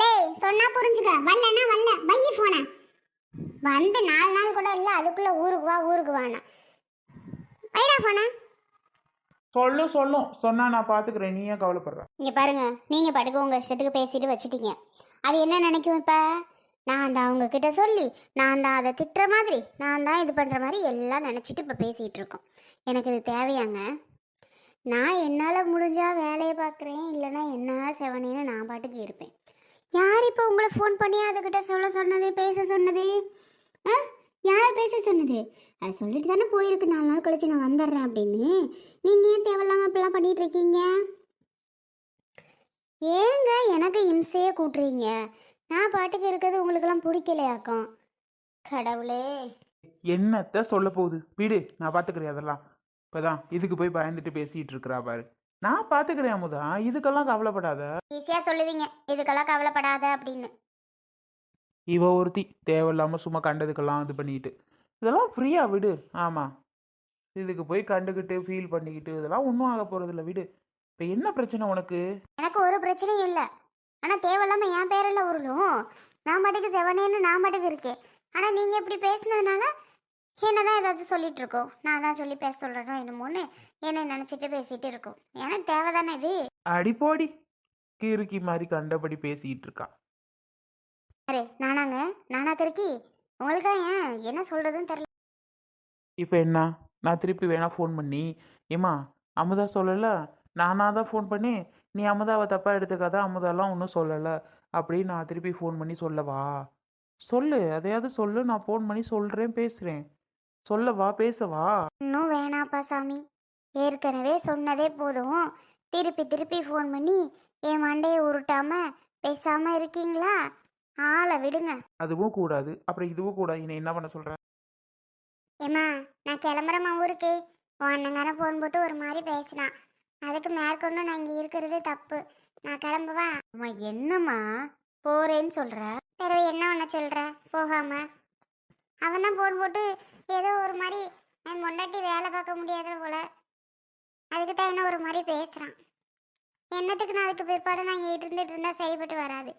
ஏலே சொன்னா புரிஞ்சுக்க. வரலன்னா வரல. பைய போன. வந்து நாலு நாள் கூட இல்ல அதுக்குள்ள ஊருக்கு வா ஊருக்கு வானா. வைடா போன? சொல்லும் சொல்லும் சொன்னா நான் பாத்துக்கிறேன். நீ ஏன் கவலைப்படுற? இங்க பாருங்க. நீங்க பாட்டுக்கு உங்க இஷ்டத்துக்கு பேசிட்டு வச்சிட்டீங்க. அது என்ன நினைக்கும் இப்ப? நான் தான் அவங்க கிட்ட சொல்லி நான் தான் அதை திட்டுற மாதிரி நான் தான் இது பண்ற மாதிரி எல்லாம் நினைச்சிட்டு இப்ப பேசிட்டு இருக்கோம். எனக்கு இது தேவையாங்க? நான் என்னால் முடிஞ்சா வேலையை பார்க்குறேன் இல்லைன்னா என்ன செவனேன்னு நான் பாட்டுக்கு இருப்பேன். யார் இப்போ உங்களை ஃபோன் பண்ணி அதுக்கிட்ட சொல்ல சொன்னது பேச சொன்னது? ஆ? யார் பேச சொன்னது? அது சொல்லிட்டு தானே போயிருக்கு. நாலு நாள் கழிச்சு நான் வந்துடுறேன் அப்படின்னு. நீங்கள் ஏன் தேவையில்லாமல் இப்படிலாம் பண்ணிகிட்டு இருக்கீங்க? ஏங்க எனக்கு இம்சையே கூட்டுறீங்க? நான் பாட்டுக்கு இருக்கிறது உங்களுக்கெல்லாம் பிடிக்கலையாக்கும் கடவுளே. என்னத்த சொல்ல போகுது? விடு நான் பார்த்துக்கிறேன் அதெல்லாம். இப்போதான் இதுக்கு போய் பயந்துட்டு பேசிகிட்டு இருக்கிறா பாரு. நான் பாத்துக்கிறேன் அமுதா. இதுக்கெல்லாம் கவலைப்படாத. ஈஸியாக சொல்லுவீங்க. இதுக்கெல்லாம் கவலைப்படாத அப்படின்னு. இவ ஒருத்தி தேவையில்லாம சும்மா கண்டதுக்கெல்லாம் இது பண்ணிக்கிட்டு இதெல்லாம் ஃப்ரீயா விடு. ஆமா. இதுக்கு போய் கண்டுக்கிட்டு ஃபீல் பண்ணிக்கிட்டு இதெல்லாம் ஒன்றும் ஆக போறதில்ல. விடு. இப்போ என்ன பிரச்சனை உனக்கு? எனக்கு ஒரு பிரச்சனையும் இல்லை. ஆனால் தேவையில்லாமல் என் பேரில் உருளும் நான் பாட்டுக்கு செவனேன்னு நான் பாட்டுக்கு இருக்கேன். ஆனால் நீங்கள் இப்படி பேசுனதுனால என்ன தான் ஏதாவது சொல்லிட்டு இருக்கோம். நான் தான் சொல்லி பேச சொல்கிறேனோ என்னமோன்னு என்னை நினச்சிட்டு பேசிட்டு இருக்கோம். எனக்கு தேவை தானே இது அடிப்போடி கிறுக்கி மாதிரி கண்டபடி பேசிக்கிட்டு இருக்கா. அரே நானாங்க? நானா கிறுக்கி? உங்களுக்கா ஏன்? என்ன சொல்கிறதுன்னு தெரில இப்போ என்ன? நான் திருப்பி வேணா ஃபோன் பண்ணி ஏம்மா அமுதா சொல்லல? நானாக தான் ஃபோன் பண்ணி நீ அமுதாவை தப்பாக எடுத்துக்காத அமுதாலாம் ஒன்றும் சொல்லலை. அப்படின்னு நான் திருப்பி ஃபோன் பண்ணி சொல்லவா? சொல்லு அதையாவது சொல்லு நான் ஃபோன் பண்ணி சொல்கிறேன் பேசுகிறேன் சொல்லவா பேசவா? இன்னும் வேணாப்பா சாமி. ஏற்கனவே சொன்னதே போதும். திருப்பி திருப்பி ஃபோன் பண்ணி என் மண்டையை உருட்டாம பேசாம இருக்கீங்களா? ஆளை விடுங்க. அதுவும் கூடாது. அப்புறம் இதுவும் கூடாது. என்னை என்ன பண்ண சொல்கிற ஏம்மா நான் கிளம்புறேம்மா ஊருக்கு. உன் அண்ணங்காரன் ஃபோன் போட்டு ஒரு மாதிரி பேசினான். அதுக்கு மேற்கொண்டு நான் இங்கே இருக்கிறது தப்பு. நான் கிளம்புவா அம்மா என்னம்மா? போறேன்னு சொல்ற? பிறகு என்ன ஒன்று சொல்ற? போகாம. அவன் தான் ஃபோன் போட்டு ஏதோ ஒரு மாதிரி என் பொண்டாட்டி வேலை பார்க்க முடியாத போல. அதுக்கு தான் என்ன ஒரு மாதிரி பேசுகிறான் என்னத்துக்கு நான் அதுக்கு பிற்பாடு நான் இங்கே இருந்துட்டு இருந்தா சரிப்பட்டு வராது.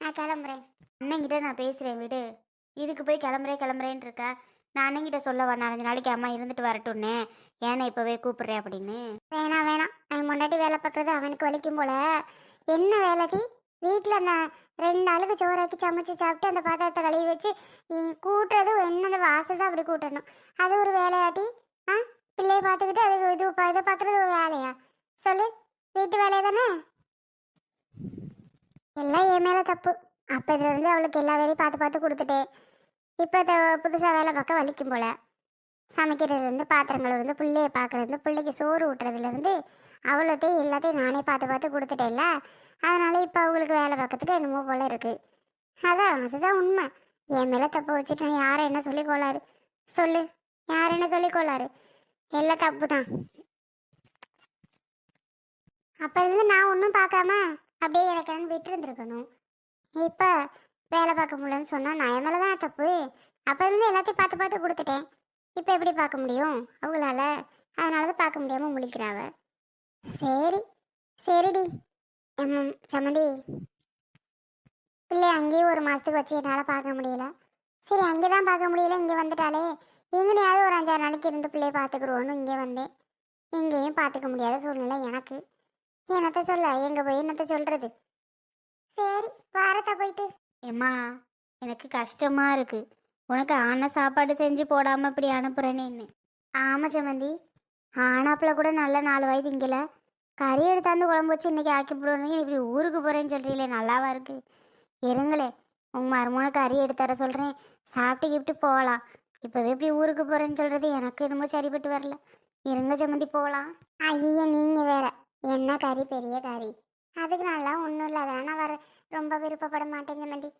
நான் கிளம்புறேன். அண்ணங்கிட்ட நான் பேசுகிறேன் விடு. இதுக்கு போய் கிளம்புறேன் கிளம்புறேன்னு இருக்கா. நான் அண்ணங்கிட்ட சொல்லவா நாலஞ்சு நாளைக்கு அம்மா இருந்துட்டு வரட்டும்னே. ஏன்னா இப்போவே கூப்பிடுறேன் அப்படின்னு? வேணாம் வேணாம் அவன் முன்னாடி வேலை பார்க்குறது அவனுக்கு வலிக்கும் போல. என்ன வேலைடி வீட்டில் அந்த ரெண்டு ஆளுக்கு சோறாக்கி சமைச்சு சாப்பிட்டு அந்த பாத்திரத்தை கழுவி வச்சு கூட்டுறது என்னது வாசல் தான் அப்படி கூட்டணும். அது ஒரு வேலையாட்டி ஆ? பிள்ளையை பார்த்துக்கிட்டு அது இது பா- இதை பார்க்குறது ஒரு வேலையா? சொல்லு. வீட்டு வேலையை தானே? எல்லாம் என் மேலே தப்பு. அப்போதுலேருந்து அவளுக்கு எல்லா வேலையும் பார்த்து பார்த்து கொடுத்துட்டேன் இப்போ புதுசாக வேலை பார்க்க வலிக்கும் போல. சமைக்கிறதுலேருந்து பாத்திரங்கள்லேருந்து பிள்ளைய பார்க்குறது பிள்ளைக்கு சோறு ஊட்டுறதுலேருந்து அவ்வளோத்தையும் எல்லாத்தையும் நானே பார்த்து பார்த்து கொடுத்துட்டேன்ல. அதனால் இப்போ அவங்களுக்கு வேலை பார்க்கறதுக்கு என்னமோ போல இருக்குது அதான் அதுதான் உண்மை. என் மேலே தப்பு வச்சுட்டு நான் யாரை என்ன சொல்லி கொள்ளாரு சொல்லு. யார் என்ன சொல்லி எல்லாம் தப்பு தான் அப்போ இருந்து நான் ஒன்றும் பார்க்காம அப்படியே எனக்கு விட்டுருந்துருக்கணும். இப்போ வேலை பார்க்க முடியலன்னு சொன்னால் நான் என் மேலே தான் தப்பு? அப்போ இருந்து எல்லாத்தையும் பார்த்து பார்த்து கொடுத்துட்டேன். இப்போ எப்படி பார்க்க முடியும்? அவங்களால அதனால தான் பார்க்க முடியாமல் முழிக்கிறாவ. சரி சரிடி. எம் சம்மந்தி பிள்ளை அங்கேயும் ஒரு மாதத்துக்கு வச்சு என்னால் பார்க்க முடியல. சரி அங்கே தான் பார்க்க முடியல. இங்கே வந்துட்டாலே எங்கனையாவது ஒரு அஞ்சாறு நாளைக்கு இருந்து பிள்ளைய பார்த்துக்குருவோன்னு இங்கே வந்தேன். இங்கேயும் பார்த்துக்க முடியாத சூழ்நிலை எனக்கு. என்னத்த சொல்ல? எங்கே போய் என்னத்த சொல்கிறது சரி வாரத்தை போயிட்டு. ஏம்மா எனக்கு கஷ்டமா இருக்கு. உனக்கு ஆன சாப்பாடு செஞ்சு போடாம இப்படி அனுப்புறேன்னு ஆமா சம்மந்தி ஆனாப்புல கூட நல்ல நாலு வயது இங்கல. கறி எடுத்தாந்து குழம்பு வச்சு இன்னைக்கு ஆக்கி போடணும் இப்படி ஊருக்கு போறேன்னு சொல்றீங்களே நல்லாவா இருக்கு? இருங்களே உங்க மருமனை கறி எடுத்தர சொல்றேன். சாப்பிட்டு கிப்ட்டு போகலாம். இப்பவே இப்படி ஊருக்கு போறேன்னு சொல்றது எனக்கு என்னமோ சரிப்பட்டு வரல. இருங்க சம்மந்தி போகலாம். ஐயா நீங்க வேற. என்ன கறி? பெரிய கறி. அதுக்கு நல்லா ஒன்றும் இல்லை. அதெல்லாம் வர ரொம்ப விருப்பப்பட மாட்டேன் சம்மந்தி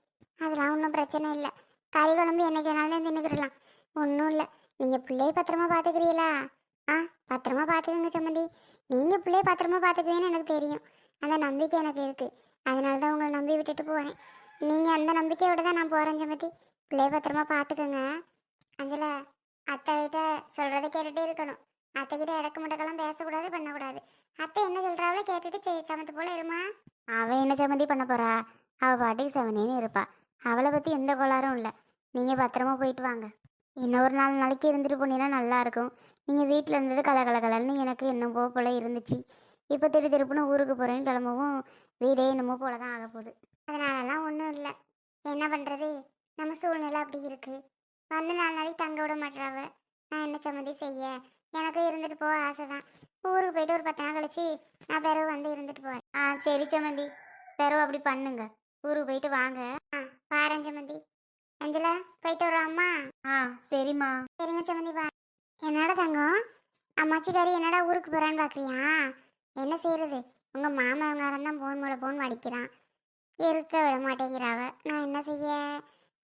அதெல்லாம் ஒன்றும் பிரச்சனை இல்லை. கறி குழம்பு என்னைக்கு வேணாலும் தின்னுக்கிடலாம். ஒன்றும் இல்லை. நீங்கள் பிள்ளைய பத்திரமா பார்த்துக்கிறீங்களா ஆ பத்திரமா பார்த்துக்கோங்க சம்மந்தி நீங்கள் பிள்ளைய பத்திரமா பார்த்துக்குவீங்கன்னு எனக்கு தெரியும். அந்த நம்பிக்கை எனக்கு இருக்குது அதனால தான் உங்களை நம்பி விட்டுட்டு போகிறேன் நீங்கள் அந்த நம்பிக்கையோடு தான் நான் போகிறேன் சம்மந்தி பிள்ளைய பத்திரமா பார்த்துக்கோங்க அஞ்சல அத்தை கிட்ட சொல்கிறத கேட்டுகிட்டே இருக்கணும். அத்தை கிட்ட இடக்கு முடக்கெல்லாம் பேசக்கூடாது பண்ணக்கூடாது. அத்தை என்ன சொல்கிறாவளோ கேட்டுட்டு சரி சமத்து போல இருமா. அவன் என்ன சமந்தி பண்ண போறா? அவள் பாட்டுக்கு செவனேன்னு இருப்பா. அவளை பற்றி எந்த கோளாறும் இல்லை. நீங்கள் பத்திரமா போயிட்டு வாங்க. இன்னொரு நாலு நாளைக்கு இருந்துட்டு போனீங்கன்னா நல்லா இருக்கும். நீங்கள் வீட்டில் இருந்தது கல கலன்னு எனக்கு என்னமோ போல இருந்துச்சு. இப்போ திரு திருப்புன்னு ஊருக்கு போகிறேன்னு கிளம்பவும் வீடே என்னமோ போல தான் ஆக போகுது. அதனாலலாம் ஒன்றும் இல்லை. என்ன பண்ணுறது நம்ம சூழ்நிலை அப்படி இருக்குது வந்து நாலு நாளைக்கு தங்க விட மாட்டாவ நான் என்ன சம்மந்தி செய்ய? எனக்கு இருந்துட்டு போக ஆசை தான் ஊருக்கு போயிட்டு ஒரு பத்து நாள் கழிச்சு நான் பிறகு வந்து இருந்துட்டு போகிறேன் ஆ சரி சம்மந்தி. பிறகு அப்படி பண்ணுங்க. ஊருக்கு போயிட்டு வாங்க. ஆ பாரேன் சம்மந்தி. அஞ்சலா போயிட்டு வரோம் அம்மா. ஆ சரிம்மா. சரிங்க சம்மந்தி பா என்னடா தங்கம்? அம்மாச்சிக்காரி என்னடா ஊருக்கு போகிறான்னு பார்க்குறியா என்ன செய்யறது உங்கள் மாமங்காரன் தான் போன் மூல போன் அடிக்கிறான். இருக்க விட மாட்டேங்கிறாவ. நான் என்ன செய்ய?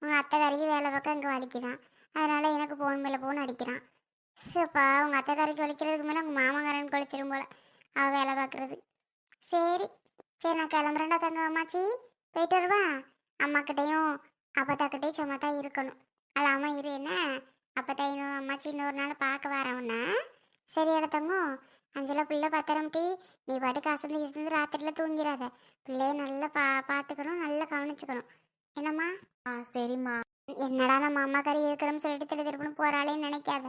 உங்கள் அத்தைக்காரிக்கு வேலை பக்கம் இங்கே வலிக்குதான். அதனால் எனக்கு போன் மேலே போன் அடிக்கிறான். சப்பா உங்கள் அத்தைக்காரிக்கு வலிக்கிறதுக்கு மேலே உங்கள் மாமங்காரன் கழிச்சிடும் போல். அவள் வேலை பார்க்குறது. சரி சரி நான் கிளம்புறேன்டா தங்க அம்மாச்சி. போயிட்டு வருவா? அம்மாக்கிட்டேயும் அப்பத்தாக்கிட்டேயும் சும்மா தான் இருக்கணும். அல்லாமல் இரு என்ன? அப்பத்தா இன்னும் அம்மாச்சி இன்னொரு நாள் பார்க்க வரவுன்னா சரி இடத்தமோ அஞ்சலா பிள்ளை பத்திரம் டீ. நீ பாட்டுக்கு அசந்து இசந்து ராத்திரியில் தூங்கிடாத. பிள்ளைய நல்லா பா பார்த்துக்கணும் நல்லா கவனிச்சுக்கணும். என்னம்மா? ஆ சரிம்மா. என்னடா நம்ம அம்மா கறி இருக்கிறோம்னு சொல்லிட்டு திரு திருப்புன்னு போகிறாளேன்னு நினைக்காத.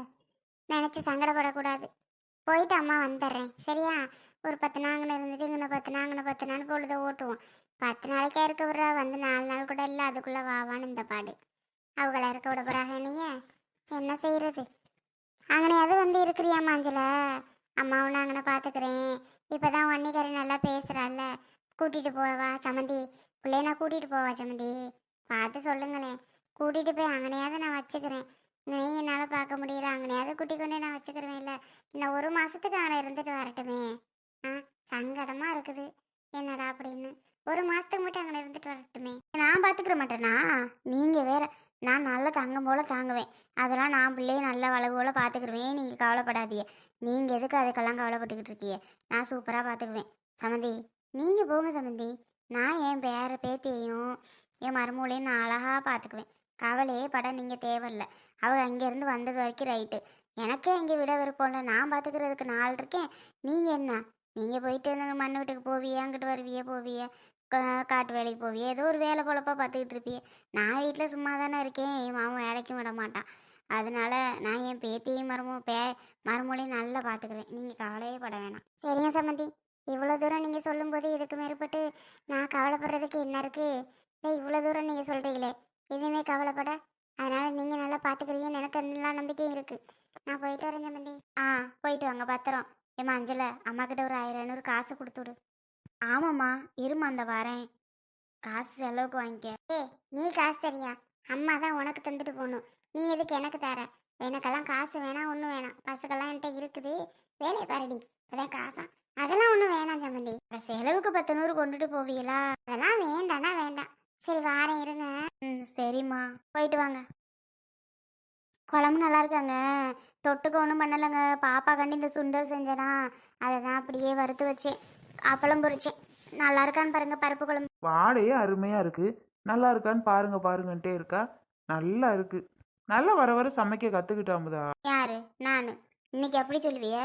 நினச்சி சங்கடப்படக்கூடாது. போயிட்டு அம்மா வந்துடுறேன். சரியா? ஒரு பத்து நாங்கன்னு இருந்துட்டு இங்கே பத்து நாங்கன்னு பத்து நாள் பொழுத ஓட்டுவோம். பத்து நாளைக்கே இருக்க விட்றா. வந்து நாலு நாள் கூட இல்லை. அதுக்குள்ளே வாவான்னு இந்த பாடு. அவங்கள இருக்க விட போகிறாங்க நீங்க என்ன செய்யறது அங்கனையாவது வந்து இருக்கிறியா மாஞ்சல அம்மாவும் நான் அங்கே பார்த்துக்கிறேன் இப்போ தான் வன்னிக்கறி நல்லா பேசுகிறாள்ல கூட்டிகிட்டு போவா சமந்தி. பிள்ளைய நான் கூட்டிகிட்டு போவா சமந்தி. பார்த்து சொல்லுங்களேன். கூட்டிகிட்டு போய் அங்கனையாவது நான் வச்சுக்கிறேன். நீ என்னால் பார்க்க முடியல. அங்கனையாவது குட்டி கொண்டே நான் வச்சுக்கிறேன் இல்லை. இன்னும் ஒரு மாதத்துக்கு அங்கே இருந்துட்டு வரட்டுமே. ஆ சங்கடமாக இருக்குது. என்னடா அப்படின்னு. ஒரு மாதத்துக்கு மட்டும் அங்கே இருந்துட்டு வரட்டுமே. நான் பார்த்துக்கிற மாட்டேனா? நீங்கள் வேற. நான் நல்லா தங்கம் போல் தாங்குவேன். அதெல்லாம் நான் பிள்ளைய நல்ல வளவு போல் பார்த்துக்கிருவேன் நீங்கள் கவலைப்படாதீங்க. நீங்கள் எதுக்கு அதுக்கெல்லாம் கவலைப்பட்டுக்கிட்டு இருக்கீங்க? நான் சூப்பராக பார்த்துக்குவேன் சமந்தி நீங்கள் போங்க சமந்தி. நான் என் பேர பேத்தியையும் என் மருமூளையும் நான் அழகாக பார்த்துக்குவேன். கவலையே பட நீங்கள் தேவையில்ல. அவள் அங்கேருந்து வந்தது வரைக்கும் ரைட்டு. எனக்கே இங்கே விட விருப்பம் இல்லை. நான் பார்த்துக்கிறதுக்கு நாள் இருக்கேன். நீங்கள் என்ன? நீங்கள் போயிட்டு இந்த மண் வீட்டுக்கு போவியே? அங்கிட்டு வருவியே? போவியே? காட்டு வேலைக்கு போவியே? ஏதோ ஒரு வேலை பொழப்பா பார்த்துக்கிட்டு இருப்பியே. நான் வீட்டில் சும்மா தானே இருக்கேன். என் மாமன் வேலைக்கும் விட மாட்டான். அதனால நான் என் பேத்தியும் மருமோ பே மருமொழியும் நல்லா பார்த்துக்குவேன். நீங்கள் கவலையே பட வேணாம். சரிங்க சம்மந்தி இவ்வளோ தூரம் நீங்கள் சொல்லும்போது இதுக்கு மேற்பட்டு நான் கவலைப்படுறதுக்கு என்ன இருக்குது இவ்வளோ தூரம் நீங்கள் சொல்கிறீங்களே எதுவுமே கவலைப்பட. அதனால் நீங்கள் நல்லா பார்த்துக்கிறீங்கன்னு எனக்கு எல்லா நம்பிக்கையும் இருக்குது நான் போயிட்டு வரேன் சம்மந்தி ஆ போயிட்டு வாங்க பத்திரம். ஏம்மா அஞ்சல அம்மா கிட்ட ஒரு ஆயிரம் ஐநூறு காசு கொடுத்து விடு ஆமாம்மா இருமா அந்த வரேன். காசு செலவுக்கு வாங்கிக்க. ஏ நீ காசு தரியா? அம்மா தான் உனக்கு தந்துட்டு போகணும். நீ எதுக்கு எனக்கு தர? எனக்கெல்லாம் காசு வேணாம் ஒன்றும் வேணாம். பசுக்கெல்லாம் என்கிட்ட இருக்குது. வேலையை பாருடி. அதான் காசா. அதெல்லாம் ஒன்றும் வேணாம் அப்புறம் செலவுக்கு பத்து நூறு கொண்டுட்டு போவீங்களா? அதெல்லாம் வேண்டாம்னா வேண்டாம் சரி வாரேன் இருங்க ம் சரிம்மா போயிட்டு வாங்க. குழம்பு நல்லா இருக்காங்க தொட்டுக்க ஒன்றும் பண்ணலைங்க. பாப்பா கண்டு இந்த சுண்டல் செஞ்சேனா அதை தான் அப்படியே வறுத்து வச்சேன். அப்பளம் பொரிச்சேன். நல்லா இருக்கான்னு பாருங்க பருப்பு குழம்பு. வாடையே அருமையாக இருக்குது நல்லா இருக்கான்னு பாருங்க பாருங்கன்ட்டே இருக்கா? நல்லா இருக்கு நல்லா வர வர சமைக்க கற்றுக்கிட்டா அமுதா. யாரு? நான். இன்னைக்கு எப்படி சொல்லுவிய?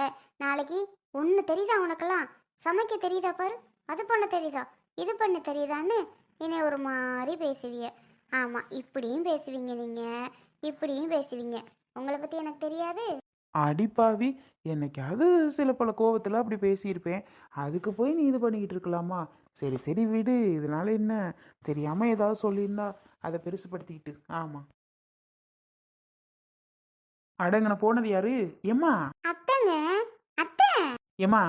நாளைக்கு ஒன்று தெரியுதா உனக்கெல்லாம் சமைக்க தெரியுதா பாரு? அது பண்ண தெரியுதா? இது பண்ண தெரியுதான்னு என்னை ஒரு மாதிரி பேசுவிய. ஆமாம் இப்படியும் பேசுவீங்க நீங்கள் இப்படியும் பேசுவீங்க. உங்களை பற்றி எனக்கு தெரியாது. அடிப்பாவி என்னைக்காவது சில பல கோவத்தில் அப்படி பேசியிருப்பேன். அதுக்கு போய் நீ இது பண்ணிக்கிட்டு இருக்கலாமா? சரி சரி விடு. இதனால என்ன? தெரியாமல் ஏதாவது சொல்லியிருந்தா அதை பெருசுப்படுத்திக்கிட்டு. ஆமாம் அடங்கன போனது யாரு? ஏம்மா அத்தைங்க. அத்தை. ஏம்மா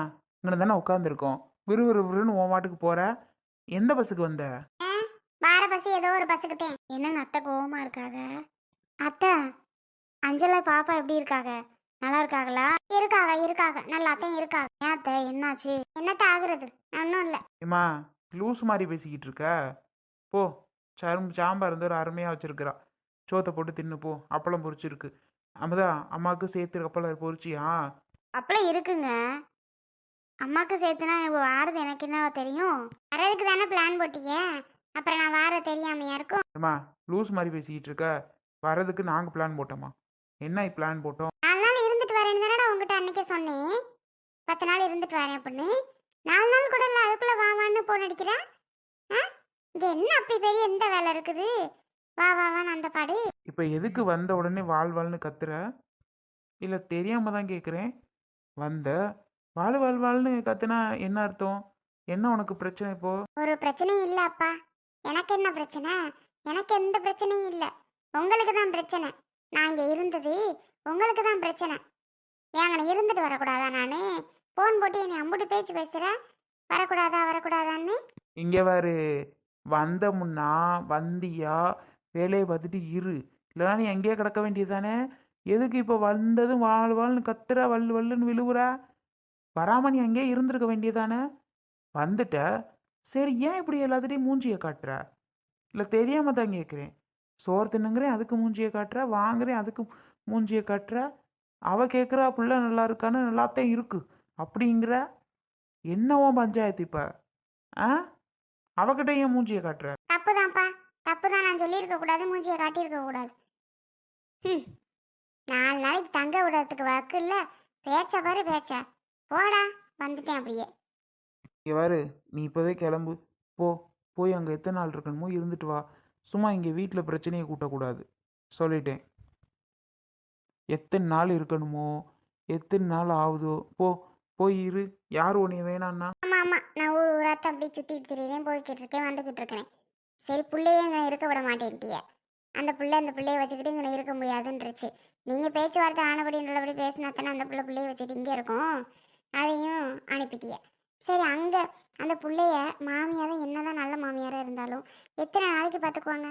இங்கே தானே உட்காந்துருக்கோம் விறுவிறு விறுன்னு உன் மாட்டுக்கு போற? எந்த பஸ்ஸுக்கு வந்த? ஏதோ ஒரு பஸ்ஸுக்கிட்டேன் என்னங்க அத்தை கோவமா இருக்காங்க அத்தை அஞ்சலா பாப்பா எப்படி இருக்காங்க நல்லா இருக்காங்களா இருக்காங்க இருக்காங்க நல்லா அத்தையும் இருக்காங்க ஏன் அத்தை என்னாச்சு? என்னத்த ஆகுறது? ஒன்றும் இல்லை. ஏம்மா லூஸ் மாதிரி பேசிக்கிட்டு இருக்க? போ சரும் சாம்பார் வந்து ஒரு அருமையாக வச்சிருக்கிறா. சோத்தை போட்டு தின்னு போ. அப்பளம் பொரிச்சிருக்கு. அம்மதா அம்மாவுக்கு சேர்த்து அப்பளம் பொரிச்சியா? அப்பளம் இருக்குங்க. அம்மாக்கு சேர்த்துனா வாரது எனக்கு என்ன தெரியும். வரதுக்கு தானே பிளான் போட்டீங்க? அப்புறம் நான் வார தெரியாமையா இருக்கும். ஏம்மா லூஸ் மாதிரி பேசிக்கிட்டு இருக்க. வரதுக்கு நாங்கள் பிளான் போட்டோமா? என்ன பிளான் போட்டோம்? நாலு நாள் இருந்துட்டு வரேன்னு தானடா உங்ககிட்ட அன்னைக்கே சொன்னேன். பத்து நாள் இருந்துட்டு வரேன் அப்படின்னு. நாலு நாள் கூட இல்லை அதுக்குள்ள வா வான்னு போன் அடிக்கிற? ஆ? இங்க என்ன அப்படி பெரிய எந்த வேலை இருக்குது? வா வா வா அந்த பாடு. இப்போ எதுக்கு வந்த உடனே வாழ் வாழ்னு கத்துற? இல்லை தெரியாம தான் கேட்குறேன் வந்த? வாழ் வாழ் வாழ்னு கத்துனா என்ன அர்த்தம்? என்ன உனக்கு பிரச்சனை இப்போ? ஒரு பிரச்சனையும் இல்ல அப்பா. எனக்கு என்ன பிரச்சனை? எனக்கு எந்த பிரச்சனையும் இல்லை. உங்களுக்கு தான் பிரச்சனை. நான் இங்கே இருந்தது உங்களுக்கு தான் பிரச்சனை. ஏங்க இருந்துட்டு வரக்கூடாதா நான்? ஃபோன் போட்டு என்னை அம்புட்டு பேச்சு பேசுகிறேன் வரக்கூடாதா வரக்கூடாதான்னு? இங்கே வேறு வந்த முன்னா வந்தியா வேலையை பார்த்துட்டு இரு. இல்லைனா நீ எங்கேயே கிடக்க வேண்டியது தானே எதுக்கு இப்போ வந்ததும் வாழ் வாழ்னு கத்துற வல்லு வல்லுன்னு விழுவுற? வராம நீ அங்கேயே இருந்திருக்க வேண்டியதானே வந்துட்ட. சரி ஏன் இப்படி எல்லாத்துட்டையும் மூஞ்சியை காட்டுற? இல்லை தெரியாமல் தான் கேட்குறேன் சோறு தின்னுங்கிறேன் அதுக்கு மூஞ்சியை காட்டுற? வாங்குறேன் அதுக்கு மூஞ்சியை காட்டுற? அவள் கேட்குறா பிள்ளை நல்லா இருக்கான்னு நல்லாத்தான் இருக்கு. அப்படிங்கிற? என்னவோ பஞ்சாயத்து இப்போ? ஆ? அவகிட்ட ஏன் மூஞ்சியை காட்டுற? தப்புதான்ப்பா. தப்பு தான் நான் சொல்லியிருக்க கூடாது மூஞ்சியை காட்டியிருக்க கூடாது. ம் நாலு நாளைக்கு தங்க விடுறதுக்கு வாக்கு இல்லை. பேச்ச பாரு பேச்ச. போடா. வந்துட்டேன் அப்படியே. இங்கே நீ இப்போவே கிளம்பு. போ போய் அங்கே எத்தனை நாள் இருக்கணுமோ இருந்துட்டு வா. சும்மா இங்கே வீட்டில் பிரச்சனையை கூட்டக்கூடாது சொல்லிட்டேன். எத்தனை நாள் இருக்கணுமோ எத்தனை நாள் ஆகுதோ போ போய் இரு. யார் உன்னைய வேணான்னா? ஆமாம் ஆமாம் நான் ஊர் ஊராத்த அப்படியே சுற்றிட்டு இருக்கிறேன் போய்கிட்டு இருக்கேன் வந்துக்கிட்டு இருக்கிறேன். சரி பிள்ளையே இங்கே இருக்க விட மாட்டேன்ட்டிய. அந்த பிள்ளை அந்த பிள்ளைய வச்சுக்கிட்டு இங்கே இருக்க முடியாதுன்றுச்சு. நீங்கள் பேச்சுவார்த்தை ஆனபடி நல்லபடி பேசினா தானே அந்த பிள்ளை பிள்ளையை வச்சுட்டு இங்கே இருக்கும். அதையும் அனுப்பிட்டிய. சரி அங்கே அந்த பிள்ளைய மாமியார் தான் என்னதான் நல்ல மாமியாராக இருந்தாலும் எத்தனை நாளைக்கு பார்த்துக்குவாங்க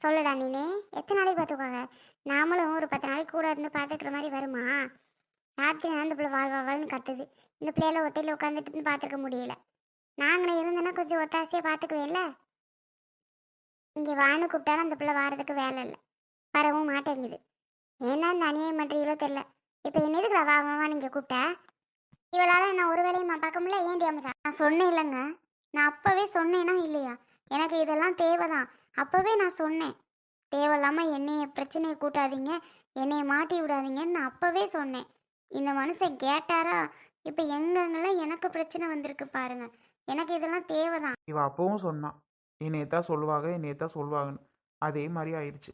சொல்லுடா நீனே எத்தனை நாளைக்கு பார்த்துக்குவாங்க நாமளும் ஒரு பத்து நாளைக்கு கூட இருந்து பார்த்துக்கிற மாதிரி வருமா? ராத்திரி அந்த பிள்ளை வாழ் வாழ் வாழ்னு கத்துது. இந்த பிள்ளையில ஒத்தையில் உட்காந்துட்டு பார்த்துக்க முடியல. நாங்களே இருந்தேன்னா கொஞ்சம் ஒத்தாசையாக பார்த்துக்குவேன்ல இங்கே வான்னு கூப்பிட்டாலும் அந்த பிள்ளை வாரதுக்கு வேலை இல்லை. வரவும் மாட்டேங்குது. ஏன்னா இந்த அநியாயம் பண்ணுறீங்களோ தெரில இப்போ என்னதுக்கு வா வா வா நீங்கள் கூப்பிட்டா? இவளால் நான் ஒரு வேலையும் மாப்பா முடியல நான் சொன்னேன் இல்லைங்க நான் அப்போவே சொன்னேனா இல்லையா? எனக்கு இதெல்லாம் தேவைதான். அப்போவே நான் சொன்னேன். தேவையில்லாமல் என்னைய பிரச்சனையை கூட்டாதீங்க. என்னைய மாட்டி விடாதீங்கன்னு நான் அப்போவே சொன்னேன். இந்த மனுஷன் கேட்டாரா? இப்போ எங்கெங்கெல்லாம் எனக்கு பிரச்சனை வந்திருக்கு பாருங்க. எனக்கு இதெல்லாம் தேவைதான். இவ அப்பவும் சொன்னான் என்னைய தான் சொல்லுவாங்க என்னைய தான் சொல்லுவாங்கன்னு. அதே மாதிரி ஆயிடுச்சு.